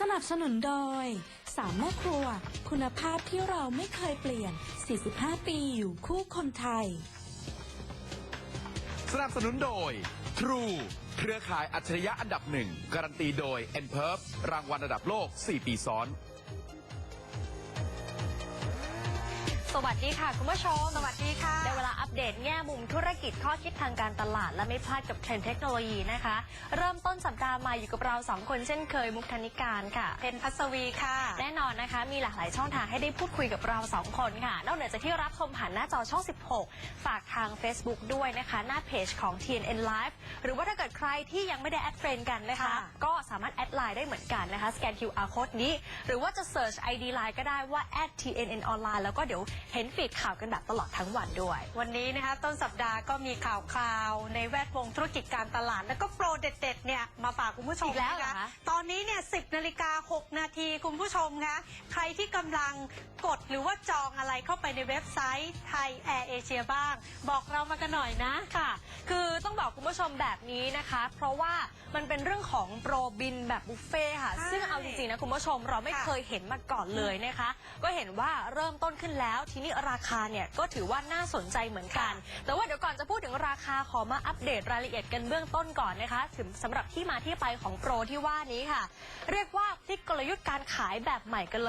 สนับสนุนโดย สามแม่ครัว คุณภาพที่เราไม่เคยเปลี่ยน 45 ปีอยู่คู่คนไทย สนับสนุนโดย True เครือข่ายอัจฉริยะอันดับหนึ่งการันตีโดย n p e r f รางวัลระดับโลก 4 ปีซ้อน สวัสดีค่ะ คุณผู้ชม สวัสดีค่ะ ได้เวลาอัปเดตแง่มุมธุรกิจข้อคิดทางการตลาด และไม่พลาดกับเทรนด์เทคโนโลยีนะคะ เริ่มต้นสัปดาห์ใหม่อยู่กับเราสองคนเช่นเคยมุกธนิการค่ะเพนพัสวีค่ะ แน่นอนนะคะ มีหลากหลายช่องทางให้ได้พูดคุยกับเราสองคนค่ะ นอกเหนือจากที่รับชมผ่านหน้าจอช่อง 16 ฝากทาง Facebook ด้วยนะคะ หน้าเพจของ TNN Live หรือว่าถ้าเกิดใครที่ยังไม่ได้แอดเฟรนกันนะคะค่ะก็สามารถแอดไลน์ได้เหมือนกันนะคะสแกน QR code นี้ หรือว่าจะ search ID Line ก็ได้ว่า @TNN Online แล้วก็เดี๋ยวเห็นฟีดข่าวกันแบบตลอดทั้งวันด้วย วันนี้นะคะต้นสัปดาห์ก็มีข่าวคราวในแวดวงธุรกิจการตลาด แล้วก็โปรเด็ดๆเนี่ยมาฝากคุณผู้ชมอีกแล้วเหรอนะคะคะ ตอนนี้เนี่ย10นาฬิกา6นาทีคุณผู้ชมคะใครที่กำลังกดหรือว่าจองอะไรเข้าไปในเว็บไซต์ไทยแอร์เอเชียบ้าง บอกเรามากันหน่อยนะค่ะ คือต้องบอกคุณผู้ชมแบบนี้นะคะ เพราะว่ามันเป็นเรื่องของโปรบินแบบบุฟเฟ่ต์ค่ะ ใช่ซึ่งเอาจริงๆนะคุณผู้ชมเราไม่ค่ะ เคยเห็นมาก่อนเลยนะคะ ก็เห็นว่าเริ่มต้นขึ้นแล้วทีนี้ราคาเนี่ยก็ถือว่าน่าสนใจเหมือนกัน แต่ว่าเดี๋ยวก่อนจะพูดถึงราคาขอมาอัปเดตรายละเอียดกันเบื้องต้นก่อนนะคะถึงสำหรับที่มาที่ไปของโปรที่ว่านี้ค่ะ เรียกว่าพลิกกลยุทธ์การขายแบบใหม่กันเลย